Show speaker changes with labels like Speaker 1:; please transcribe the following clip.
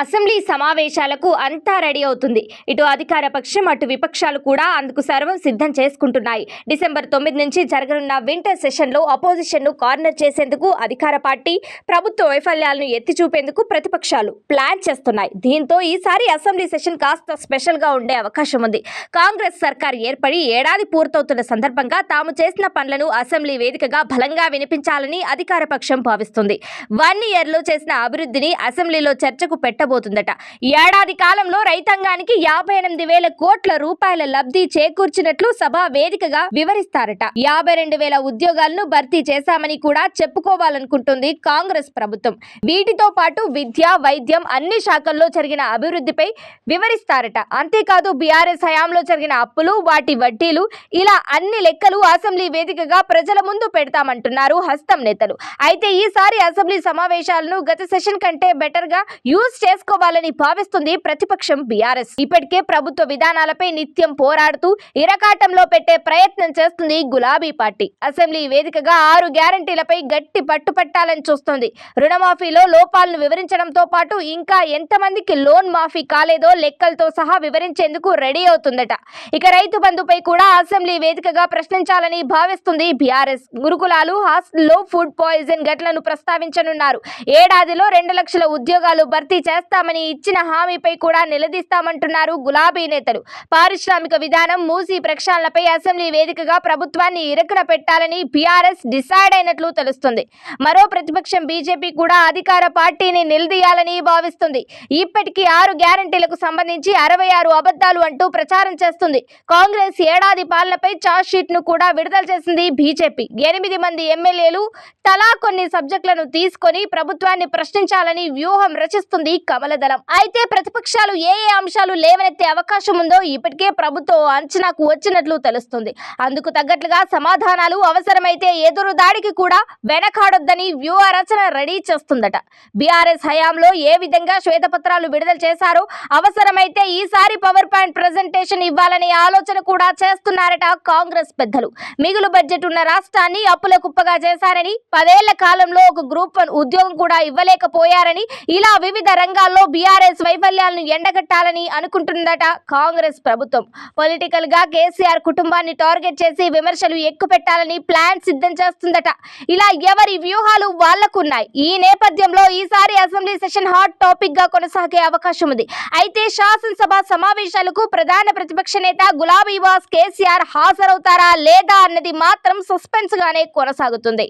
Speaker 1: Assembly సమావేశాలకు అంతా ready అవుతుంది. ఇటు అధికార పక్షం అటు విపక్షాలు కూడా అందుకు సర్వం సిద్ధం చేసుకుంటున్నాయి. డిసెంబర్ తొమ్మిది నుంచి జరగనున్న వింటర్ సెషన్లో అపోజిషన్ను కార్నర్ చేసేందుకు అధికార పార్టీ ప్రభుత్వ వైఫల్యాలను ఎత్తి చూపేందుకు ప్రతిపక్షాలు ప్లాన్ చేస్తున్నాయి. దీంతో ఈసారి అసెంబ్లీ సెషన్ కాస్త స్పెషల్గా ఉండే అవకాశం ఉంది. కాంగ్రెస్ సర్కార్ ఏర్పడి ఏడాది పూర్తవుతున్న సందర్భంగా తాము చేసిన పనులను అసెంబ్లీ వేదికగా బలంగా వినిపించాలని అధికార పక్షం భావిస్తుంది. వన్ ఇయర్లో చేసిన అభివృద్ధిని అసెంబ్లీలో చర్చకు పెట్ట పెట్టబోతుందట ఏడాది కాలంలో రైతాంగానికి యాభై ఎనిమిది వేల కోట్ల రూపాయల లబ్ధి చేకూర్చినట్లు సభ వేదికగా వివరిస్తారట. యాభై రెండు వేల ఉద్యోగాలను భర్తీ చేశామని కూడా చెప్పుకోవాలనుకుంటుంది కాంగ్రెస్ ప్రభుత్వం. వీటితో పాటు విద్య వైద్యం అన్ని శాఖల్లో జరిగిన అభివృద్ధిపై వివరిస్తారట. అంతేకాదు బీఆర్ఎస్ హయాంలో జరిగిన అప్పులు వాటి వడ్డీలు ఇలా అన్ని లెక్కలు అసెంబ్లీ వేదికగా ప్రజల ముందు పెడతామంటున్నారు హస్తం నేతలు. అయితే ఈసారి అసెంబ్లీ సమావేశాలను గత సెషన్ కంటే బెటర్గా చేస్తారు చేసుకోవాలని భావిస్తుంది ప్రతిపక్షం బీఆర్ఎస్. ఇప్పటికే ప్రభుత్వ విధానాలపై నిత్యం పోరాడుతూ ఇరకాటంలో పెట్టే ప్రయత్నం చేస్తుంది గులాబీ పార్టీ. అసెంబ్లీ వేదికగా ఆరు గ్యారంటీలపై గట్టి పట్టు పట్టాలని చూస్తోంది. రుణమాఫీలో లోపాలను వివరించడంతో పాటు ఇంకా ఎంతమందికి లోన్ మాఫీ కాలేదో లెక్కలతో సహా వివరించేందుకు రెడీ అవుతుందట. ఇక రైతు బంధుపై కూడా అసెంబ్లీ వేదికగా ప్రశ్నించాలని భావిస్తుంది బీఆర్ఎస్. గురుకులాలు హాస్టల్లో ఫుడ్ పాయిజన్ ఘటనను ప్రస్తావించనున్నారు. ఏడాదిలో రెండు లక్షల ఉద్యోగాలు భర్తీ చేస్తామని ఇచ్చిన హామీపై కూడా నిలదీస్తామంటున్నారు గులాబీ నేతలు. పారిశ్రామిక విధానం మూసి ప్రక్షాళనపై అసెంబ్లీ వేదికగా ప్రభుత్వాన్ని ఇరకున పెట్టాలని బీఆర్ఎస్ డిసైడ్ అయినట్లు తెలుస్తుంది. మరో ప్రతిపక్షం బీజేపీ కూడా అధికార పార్టీని నిలదీయాలని భావిస్తుంది. ఇప్పటికీ ఆరు గ్యారంటీలకు సంబంధించి అరవై ఆరు అబద్ధాలు అంటూ ప్రచారం చేస్తుంది. కాంగ్రెస్ ఏడాది పాలనపై చార్జ్ షీట్ను కూడా విడుదల చేసింది బీజేపీ. ఎనిమిది మంది ఎమ్మెల్యేలు తలా కొన్ని సబ్జెక్టులను తీసుకొని ప్రభుత్వాన్ని ప్రశ్నించాలని వ్యూహం రచిస్తుంది కమలదళం. అయితే ప్రతిపక్షాలు ఏ ఏ అంశాలు లేవనెత్తే అవకాశం ఉందో ఇప్పటికే ప్రభుత్వం అంచనాకు వచ్చినట్లు తెలుస్తుంది. అందుకు తగ్గట్లుగా సమాధానాలు అవసరమైతే ఎదురు దాడికి కూడా వెనకాడొద్దని వ్యూహ రచన రెడీ చేస్తుందట. బీఆర్ఎస్ హయాంలో ఏ విధంగా శ్వేతపత్రాలు విడుదల చేశారో అవసరమైతే ఈసారి పవర్ పాయింట్ ప్రజెంటేషన్ ఇవ్వాలనే ఆలోచన కూడా చేస్తున్నారట కాంగ్రెస్ పెద్దలు. మిగులు బడ్జెట్ ఉన్న రాష్ట్రాన్ని అప్పుల కుప్పగా చేశారని పదేళ్ళ కాలంలో ఒక గ్రూప్ వన్ ఉద్యోగం కూడా ఇవ్వలేకపోయారని ఇలా వివిధ రంగాల్లో బీఆర్ఎస్ వైఫల్యాలను ఎండగట్టాలని అనుకుంటుందట కాంగ్రెస్ ప్రభుత్వం. పొలిటికల్గా కేసీఆర్ కుటుంబాన్ని టార్గెట్ చేసి విమర్శలు ఎక్కుపెట్టాలని ప్లాన్ సిద్ధం చేస్తుందట. ఇలా ఎవరి వ్యూహాలు వాళ్ళకున్నాయి? ఈ నేపథ్యంలో ఈసారి అసెంబ్లీ సెషన్ హాట్ టాపిక్గా కొనసాగే అవకాశం ఉంది. అయితే శాసనసభ సమావేశాలకు ప్రధాన ప్రతిపక్ష నేత గులాబీ బాస్ కేసీఆర్ హాజరవుతారా లేదా అన్నది మాత్రం సస్పెన్స్ గానే కొనసాగుతుంది.